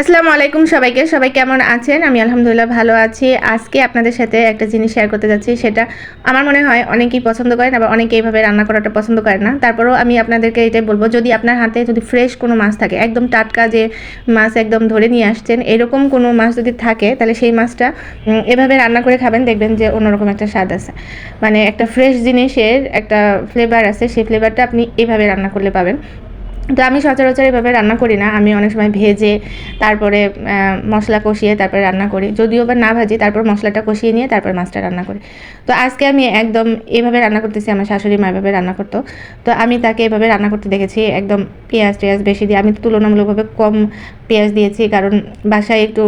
আসসালামু আলাইকুম সবাইকে, সবাই কেমন আছেন? আমি আলহামদুলিল্লাহ ভালো আছি। আজকে আপনাদের সাথে একটা জিনিস শেয়ার করতে যাচ্ছি, সেটা আমার মনে হয় অনেকেই পছন্দ করেন, আবার অনেকে এইভাবে রান্না করাটা পছন্দ করেন না। তারপরেও আমি আপনাদেরকে এটাই বলব, যদি আপনার হাতে যদি ফ্রেশ কোনো মাছ থাকে, একদম টাটকা যে মাছ একদম ধরে নিয়ে আসছেন, এরকম কোনো মাছ যদি থাকে, তাহলে সেই মাছটা এভাবে রান্না করে খাবেন, দেখবেন যে অন্যরকম একটা স্বাদ আছে। মানে একটা ফ্রেশ জিনিসের একটা ফ্লেভার আছে, সেই ফ্লেভারটা আপনি এভাবে রান্না করলে পাবেন। তো আমি সচরাচর এভাবে রান্না করি না। আমি অনেক সময় ভেজে, তারপরে মশলা কষিয়ে তারপরে রান্না করি। যদিও বা না ভাজি, তারপর মশলাটা কষিয়ে নিয়ে তারপর মাছটা রান্না করি। তো আজকে আমি একদম এভাবে রান্না করতেছি, আমার শাশুড়ি মা এভাবে রান্না করতো। তো আমি তাকে এভাবে রান্না করতে দেখেছি, একদম পেঁয়াজ টেয়াজ বেশি দিয়ে। আমি তুলনামূলকভাবে কম পেঁয়াজ দিয়েছি, কারণ বাসায় একটু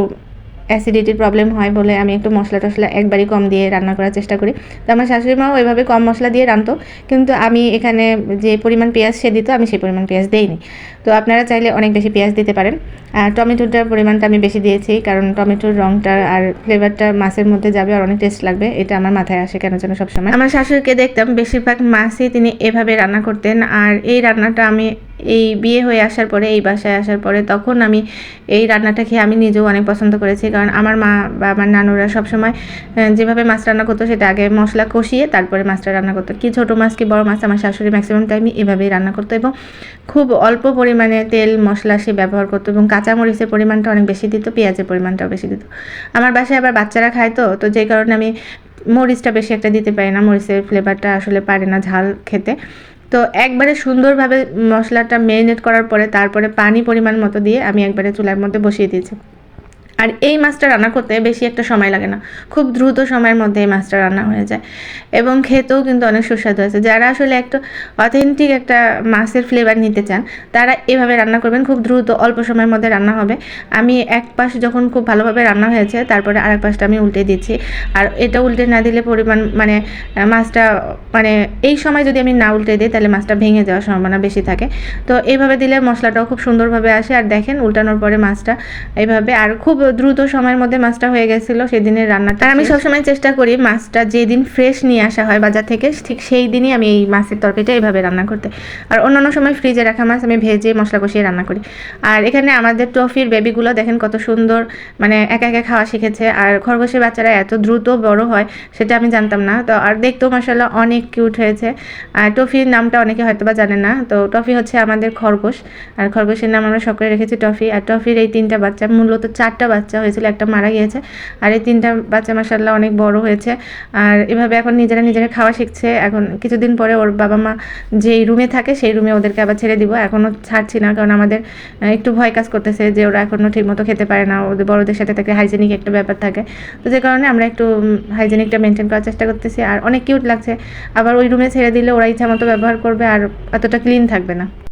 অ্যাসিডিটির প্রবলেম হয় বলে আমি একটু মশলা টশলা একবারই কম দিয়ে রান্না করার চেষ্টা করি। তো আমার শাশুড়ি মাও ওইভাবে কম মশলা দিয়ে রাঁধতো। কিন্তু আমি এখানে যে পরিমাণ পেঁয়াজ সে দিত, আমি সেই পরিমাণ পেঁয়াজ দেইনি। তো আপনারা চাইলে অনেক বেশি পেঁয়াজ দিতে পারেন। আর টমেটোটার পরিমাণটা আমি বেশি দিয়েছি, কারণ টমেটোর রঙটা আর ফ্লেভারটা মাছের মধ্যে যাবে আর অনেক টেস্ট লাগবে। এটা আমার মাথায় আসে কেন যেন সবসময়। আমার শাশুড়িকে দেখতাম, বেশিরভাগ মাছই তিনি এভাবে রান্না করতেন। আর এই রান্নাটা আমি এই বিয়ে হয়ে আসার পরে, এই বাসায় আসার পরে, তখন আমি এই রান্নাটা খেয়ে আমি নিজেও অনেক পছন্দ করেছি। কারণ আমার মা বা আমার নানুরা সবসময় যেভাবে মাছ রান্না করতো সেটা আগে মশলা কষিয়ে তারপরে মাছটা রান্না করতো। কি ছোটো মাছ, কি বড় মাছ, আমার শাশুড়ি ম্যাক্সিমাম টাইমই এভাবেই রান্না করতো এবং খুব অল্প পরিমাণে তেল, মশলা সে ব্যবহার করতো এবং কাঁচামরিচের পরিমাণটা অনেক বেশি দিত, পেঁয়াজের পরিমাণটাও বেশি দিত। আমার বাসায় আবার বাচ্চারা খায় তো তো যে কারণে আমি মরিচটা বেশি একটা দিতে পারি না, মরিচের ফ্লেভারটা আসলে পারে না ঝাল খেতে। তো একবারে সুন্দরভাবে মশলাটা মেরিনেট করার পরে তারপরে পানি পরিমাণ মতো দিয়ে আমি একবারে চুলার মধ্যে বসিয়ে দিয়েছি। আর এই মাছটা রান্না করতে বেশি একটা সময় লাগে না। খুব দ্রুত সময়ের মধ্যে এই মাছটা রান্না হয়ে যায়। এবং খেতেও কিন্তু অনেক সুস্বাদু আছে যারা আসলে একটু অথেন্টিক একটা মাছের ফ্লেভার নিতে চান, তারা এভাবে রান্না করবেন। খুব দ্রুত অল্প সময়ের মধ্যে রান্না হবে। আমি এক পাশ যখন খুব ভালোভাবে রান্না হয়েছে, তারপরে আরেক পাশটা আমি উল্টে দিচ্ছি। আর এটা উল্টে না দিলে পরিমাণ মানে মাছটা মানে এই সময় যদি আমি না উল্টে দিই, তাহলে মাছটা ভেঙে যাওয়ার সম্ভাবনা বেশি থাকে। তো এইভাবে দিলে মশলাটাও খুব সুন্দরভাবে আসে। আর দেখেন, উল্টানোর পরে মাছটা এইভাবে আর খুব দ্রুত সময়ের মধ্যে মাছটা হয়ে গেছিল সেদিনের রান্নাটা আমি সবসময় চেষ্টা করি মাছটা যেদিন ফ্রেশ নিয়ে আসা হয় বাজার থেকে ঠিক সেই দিনই আমি এই মাছের তরকারিটা এইভাবে রান্না করতে। আর অন্যান্য সময় ফ্রিজে রাখা মাছ আমি ভেজে মশলা কষিয়ে রান্না করি। আর এখানে আমাদের টফির বেবিগুলো দেখেন কত সুন্দর মানে একা একা খাওয়া শিখেছে। আর খরগোশের বাচ্চারা এত দ্রুত বড় হয় সেটা আমি জানতাম না। তো আর দেখতেও মাসাল্লাহ অনেক কিউট হয়েছে। আর টফির নামটা অনেকে হয়তো বা জানে না। তো টফি হচ্ছে আমাদের খরগোশ। আর খরগোশের নাম আমরা সকলে রেখেছি টফি। আর টফির এই তিনটা বাচ্চা মূলত চারটা বাচ্চা হয়েছিল, একটা মারা গিয়েছে। আর এই তিনটা বাচ্চা মাসাল্লাহ অনেক বড় হয়েছে। আর এভাবে এখন নিজেরা নিজেরা খাওয়া শিখছে। এখন কিছুদিন পরে ওর বাবা মা যেই রুমে থাকে, সেই রুমে ওদেরকে আবার ছেড়ে দিব। এখনও ছাড়ছি না, কারণ আমাদের একটু ভয় কাজ করতেছে যে ওরা এখনও ঠিকমতো খেতে পারে না। ওদের বড়দের সাথে থাকে হাইজেনিক একটা ব্যাপার থাকে। তো যে কারণে আমরা একটু হাইজেনিকটা মেনটেন করার চেষ্টা করতেছি। আর অনেক কিউট লাগছে। আবার ওই রুমে ছেড়ে দিলে ওরা ইচ্ছা মতো ব্যবহার করবে, আর এতটা ক্লিন থাকবে না।